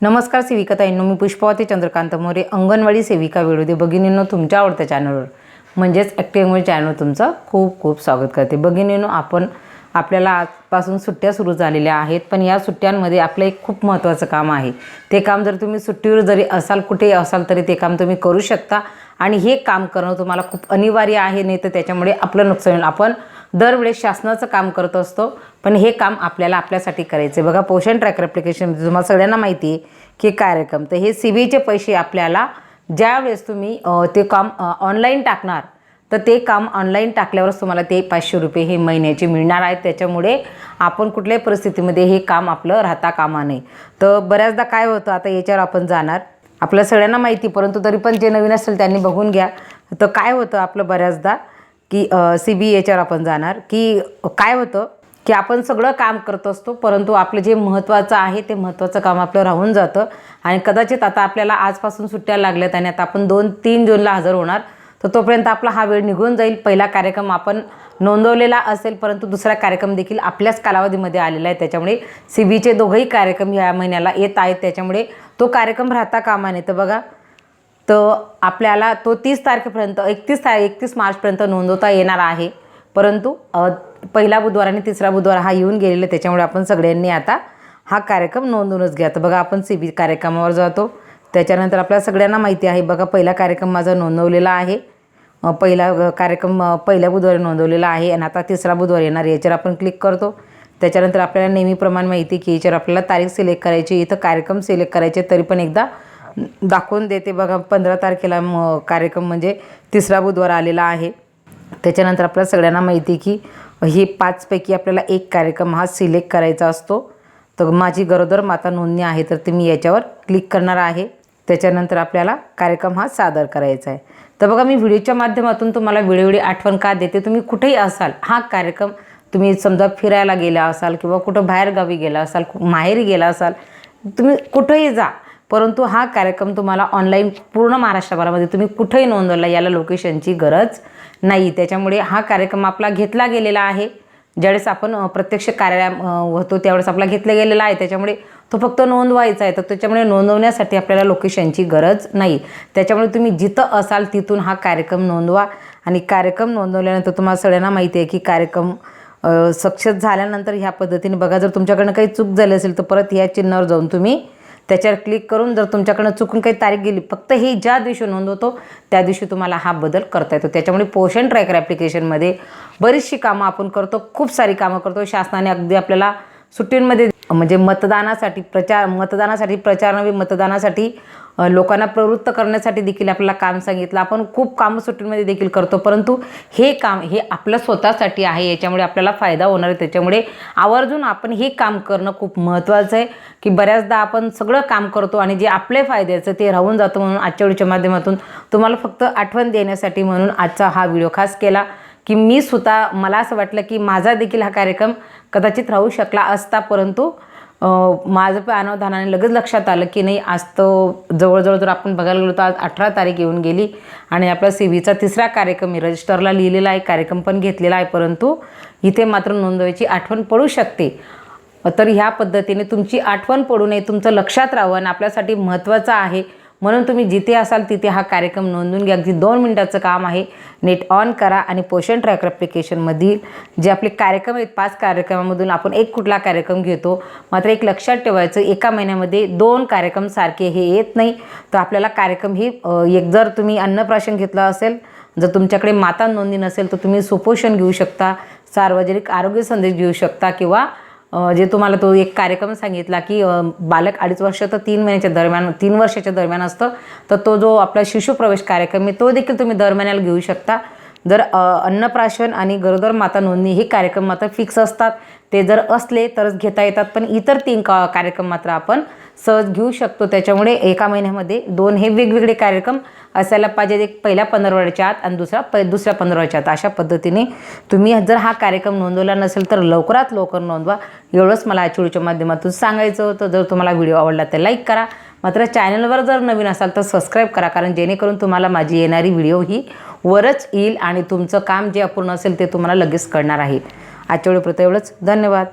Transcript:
नमस्कार सेविकाताईंनो मी पुष्पावती चंद्रकांत मोरे अंगणवाडी सेविका विरोधी भगिनींनो तुमच्या आवडत्या चॅनलवर म्हणजेच ॲक्टिव्ह चॅनल तुमचं खूप खूप स्वागत करते. भगिनींनो आपण आपल्याला आजपासून सुट्ट्या सुरू झालेल्या आहेत पण या सुट्ट्यांमध्ये आपलं एक खूप महत्त्वाचं काम आहे. ते काम जर तुम्ही सुट्टीवर जरी असाल कुठेही असाल तरी ते काम तुम्ही करू शकता. आणि हे काम करणं तुम्हाला खूप अनिवार्य आहे नाही तर त्याच्यामुळे आपलं नुकसान होईल. आपण दरवेळेस शासनाचं काम करत असतो पण हे काम आपल्याला आपल्यासाठी करायचं आहे बघा पोषण ट्रॅकर म्हणजे ॲप्लिकेशन तुम्हाला सगळ्यांना माहिती आहे की कार्यक्रम. तर हे सी बीचे पैसे आपल्याला ज्यावेळेस तुम्ही ते काम ऑनलाईन टाकणार तर ते काम ऑनलाईन टाकल्यावरच तुम्हाला ते पाचशे रुपये हे महिन्याचे मिळणार आहेत. त्याच्यामुळे आपण कुठल्याही परिस्थितीमध्ये हे काम आपलं राहता कामा नये. तर बऱ्याचदा काय होतं आता याच्यावर आपण जाणार. आपल्या सगळ्यांना माहिती परंतु तरी पण जे नवीन असेल त्यांनी बघून घ्या. तर काय होतं आपलं बऱ्याचदा की सी बी एच्यावर आपण जाणार. की काय होतं की आपण सगळं काम करत असतो परंतु आपलं जे महत्त्वाचं आहे ते महत्त्वाचं काम आपलं राहून जातं. आणि कदाचित आता आपल्याला आजपासून सुट्ट्या लागल्यात आणि आता आपण दोन तीन जूनला हजर होणार तर तोपर्यंत आपला हा वेळ निघून जाईल. पहिला कार्यक्रम आपण नोंदवलेला असेल परंतु दुसरा कार्यक्रम देखील आपल्याच कालावधीमध्ये आलेला आहे. त्याच्यामुळे सी बीचे दोघंही कार्यक्रम या महिन्याला येत आहेत. त्याच्यामुळे तो कार्यक्रम राहता कामाने तर बघा तर आपल्याला तो तीस तारखेपर्यंत एकतीस तार एकतीस मार्चपर्यंत नोंदवता येणार आहे. परंतु पहिला बुधवार आणि तिसरा बुधवार हा येऊन गेलेला आहे, त्याच्यामुळे आपण सगळ्यांनी आता हा कार्यक्रम नोंदवूनच घ्या तर बघा आपण सी बी कार्यक्रमावर जातो. त्याच्यानंतर आपल्या सगळ्यांना माहिती आहे. बघा पहिला कार्यक्रम माझा नोंदवलेला आहे. पहिला कार्यक्रम पहिल्या बुधवारी नोंदवलेला आहे आणि आता तिसरा बुधवार येणार याच्यावर आपण क्लिक करतो. त्याच्यानंतर आपल्याला नेहमीप्रमाणे माहिती आहे की याच्यावर आपल्याला तारीख सिलेक्ट करायची इथं कार्यक्रम सिलेक्ट करायचे तरी पण एकदा दाखवून देते. बघा पंधरा तारखेला म कार्यक्रम म्हणजे तिसरा बुधवार आलेला आहे. त्याच्यानंतर आपल्याला सगळ्यांना माहिती आहे की ही पाचपैकी आपल्याला एक कार्यक्रम हा सिलेक्ट करायचा असतो. तर माझी गरोदर माता नोंदणी आहे तर ते मी याच्यावर क्लिक करणार आहे. त्याच्यानंतर आपल्याला कार्यक्रम हा सादर करायचा आहे. तर बघा मी व्हिडिओच्या माध्यमातून तुम्हाला वेळोवेळी आठवण का देते? तुम्ही कुठेही असाल हा कार्यक्रम तुम्ही समजा फिरायला गेला असाल किंवा कुठं बाहेरगावी गेला असाल माहेरी गेला असाल तुम्ही कुठेही जा. परंतु हा कार्यक्रम तुम्हाला ऑनलाईन पूर्ण महाराष्ट्रभरामध्ये तुम्ही कुठेही नोंदवला याला लोकेशनची गरज नाही. त्याच्यामुळे हा कार्यक्रम आपला घेतला गेलेला आहे. ज्यावेळेस आपण प्रत्यक्ष कार्या होतो त्यावेळेस आपला घेतला गेलेला आहे. त्याच्यामुळे तो फक्त नोंदवायचा आहे. तर त्याच्यामुळे नोंदवण्यासाठी आपल्याला लोकेशनची गरज नाही. त्याच्यामुळे तुम्ही जिथं असाल तिथून हा कार्यक्रम नोंदवा. आणि कार्यक्रम नोंदवल्यानंतर तुम्हाला सगळ्यांना माहिती आहे की कार्यक्रम सक्षत सक्सेस झाल्यानंतर ह्या पद्धतीने बघा. जर तुमच्याकडनं काही चूक झाली असेल तर परत ह्या चिन्हावर जाऊन तुम्ही त्याच्यावर क्लिक करून जर तुमच्याकडनं चुकून काही तारीख गेली फक्त ही ज्या दिवशी नोंदवतो त्या दिवशी तुम्हाला हा बदल करता येतो. त्याच्यामुळे पोषण ट्रॅकर ॲप्लिकेशनमध्ये बरीचशी कामं आपण करतो खूप सारी कामं करतो. शासनाने अगदी आपल्याला सुट्टींमध्ये म्हणजे मतदानासाठी प्रचार मतदानासाठी प्रचार नव्हे मतदानासाठी लोकांना प्रवृत्त करण्यासाठी देखील आपल्याला काम सांगितलं. आपण खूप कामं सुट्टींमध्ये देखील करतो परंतु हे काम हे आपलं स्वतःसाठी आहे याच्यामुळे आपल्याला फायदा होणार आहे. त्याच्यामुळे आवर्जून आपण हे काम करणं खूप महत्त्वाचं आहे की बऱ्याचदा आपण सगळं काम करतो आणि जे आपले फायद्याचं ते राहून जातं म्हणून आजच्या व्हिडिओच्या माध्यमातून तुम्हाला फक्त आठवण देण्यासाठी म्हणून आजचा हा व्हिडिओ खास केला की मी स्वतः मला असं वाटलं की माझा देखील हा कार्यक्रम कदाचित राहू शकला असता परंतु माझं पण अनावधानाने लगेच लक्षात आलं की नाही आज तो जवळजवळ जर आपण बघायला गेलो तर आज अठरा तारीख येऊन गेली आणि आपला सी व्हीचा तिसरा कार्यक्रम मी रजिस्टरला लिहिलेला आहे कार्यक्रम पण घेतलेला आहे परंतु इथे मात्र नोंदवायची आठवण पडू शकते. तर ह्या पद्धतीने तुमची आठवण पडू नये तुमचं लक्षात राहावं आणि आपल्यासाठी महत्त्वाचं आहे म्हणून तुम्ही जिथे असाल तिथे हा कार्यक्रम नोंदून घ्या. अगदी दोन मिनटाचं काम आहे. नेट ऑन करा आणि पोषण ट्रॅकर ॲप्लिकेशनमधील जे आपले कार्यक्रम आहेत पाच कार्यक्रमामधून आपण एक कुठला कार्यक्रम घेतो मात्र एक लक्षात ठेवायचं एका महिन्यामध्ये दोन कार्यक्रम सारखे हे येत नाही. तर आपल्याला कार्यक्रम ही एक जर तुम्ही अन्नप्राशन घेतलं असेल जर तुमच्याकडे माता नोंदणी नसेल तर तुम्ही सुपोषण घेऊ शकता सार्वजनिक आरोग्य संदेश घेऊ शकता किंवा जे तुम्हाला तो एक कार्यक्रम सांगितला की बालक अडीच वर्ष तर तीन महिन्याच्या दरम्यान तीन वर्षाच्या दरम्यान असतं. तर तो जो आपला शिशुप्रवेश कार्यक्रम आहे तो देखील तुम्ही दर महिन्याला घेऊ शकता. जर अन्नप्राशन आणि गरोदर माता नोंदणी हे कार्यक्रम मात्र फिक्स असतात. ते जर असले तरच घेता येतात पण इतर तीन का कार्यक्रम मात्र आपण सहज घेऊ शकतो. त्याच्यामुळे एका महिन्यामध्ये दोन हे वेगवेगळे कार्यक्रम असायला पाहिजे एक पहिल्या पंधरवड्याच्या आत आणि दुसरा प दुसऱ्या पंधरवड्याच्या आत. अशा पद्धतीने तुम्ही जर हा कार्यक्रम नोंदवला नसेल तर लवकरात लवकर नोंदवा. एवढंच मला या व्हिडिओच्या माध्यमातून सांगायचं होतं. जर तुम्हाला व्हिडिओ आवडला तर लाईक करा. मात्र चॅनलवर जर नवीन असाल तर सबस्क्राईब करा. कारण जेणेकरून तुम्हाला माझी येणारी व्हिडिओ ही वरच येईल आणि तुमचं काम जे अपूर्ण असेल ते तुम्हाला लगेच कळणार आहे. आजच्या वेळेपर्यंत एवढंच. धन्यवाद.